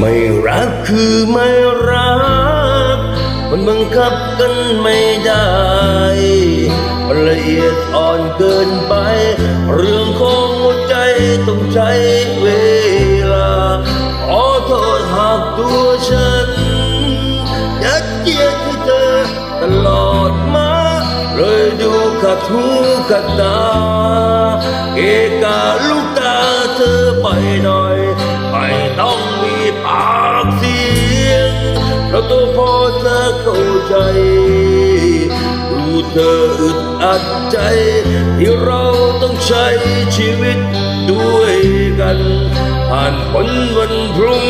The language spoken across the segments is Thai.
ไม่รักคือไม่รัก มันบังคับกันไม่ได้ละเอียดอ่อนเกินไป เรื่องของหัวใจต้องใช้เวลาขอโทษหากตัวฉันยัดเยียดให้เธอตลอดมาเลยดูขัดหูขัดตาเกกาลูกตาเธอไปหน่อยไม่ต้อ ตัวพอเธอเข้าใจ ดูเธออึดอัดใจ ที่เราต้องใช้ชีวิตด้วยกัน ผ่านพ้นวันพรุ่ง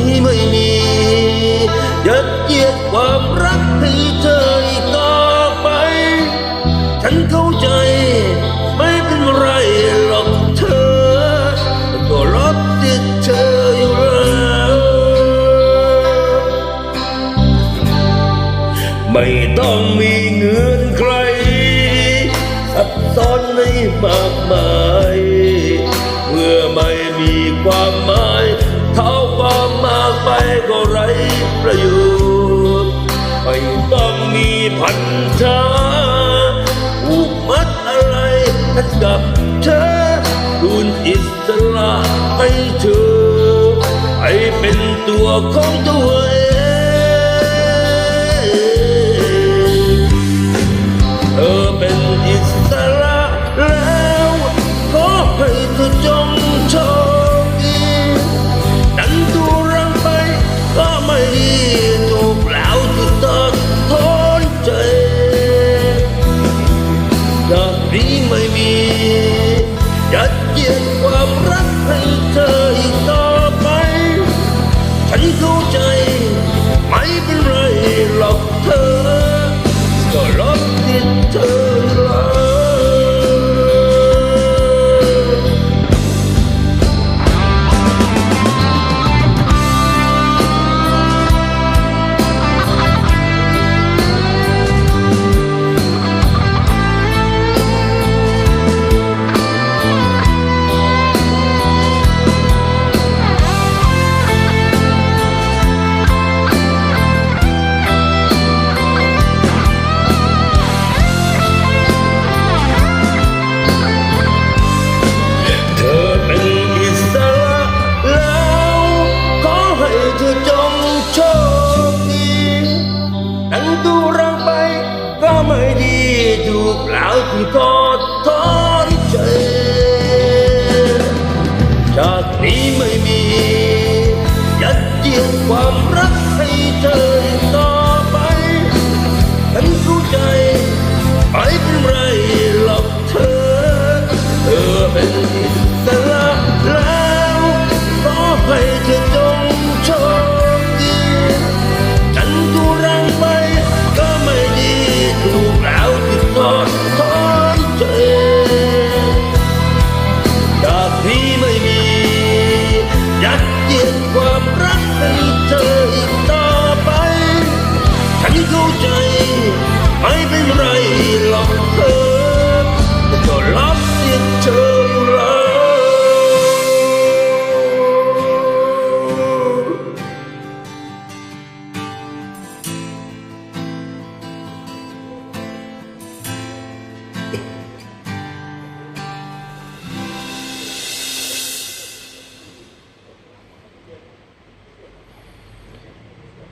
ี้ไม่มียัดเยียดความรักให้เธออีกต่อไป ฉันเข้าใจไม่เป็นไรหรอกเธอต่ก็รักติดเธออยู่แล้วไม่ต้องมีเงื่อนใครซับซ้อนในมากมาย เมื่อไม่มีความหมาย อยู่ไม่ต้องมีพันธะผูกมัดอะไรกันกับเธอดูนอิสระให้เธอให้เป็นตัวของตัวเอง นี้ไม่มียัดเยียดความรักให้เธออีกต่อไป ฉันเข้าใจไม่เป็นไรหร ถูกแ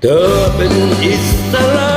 เธอเป็นอิสระ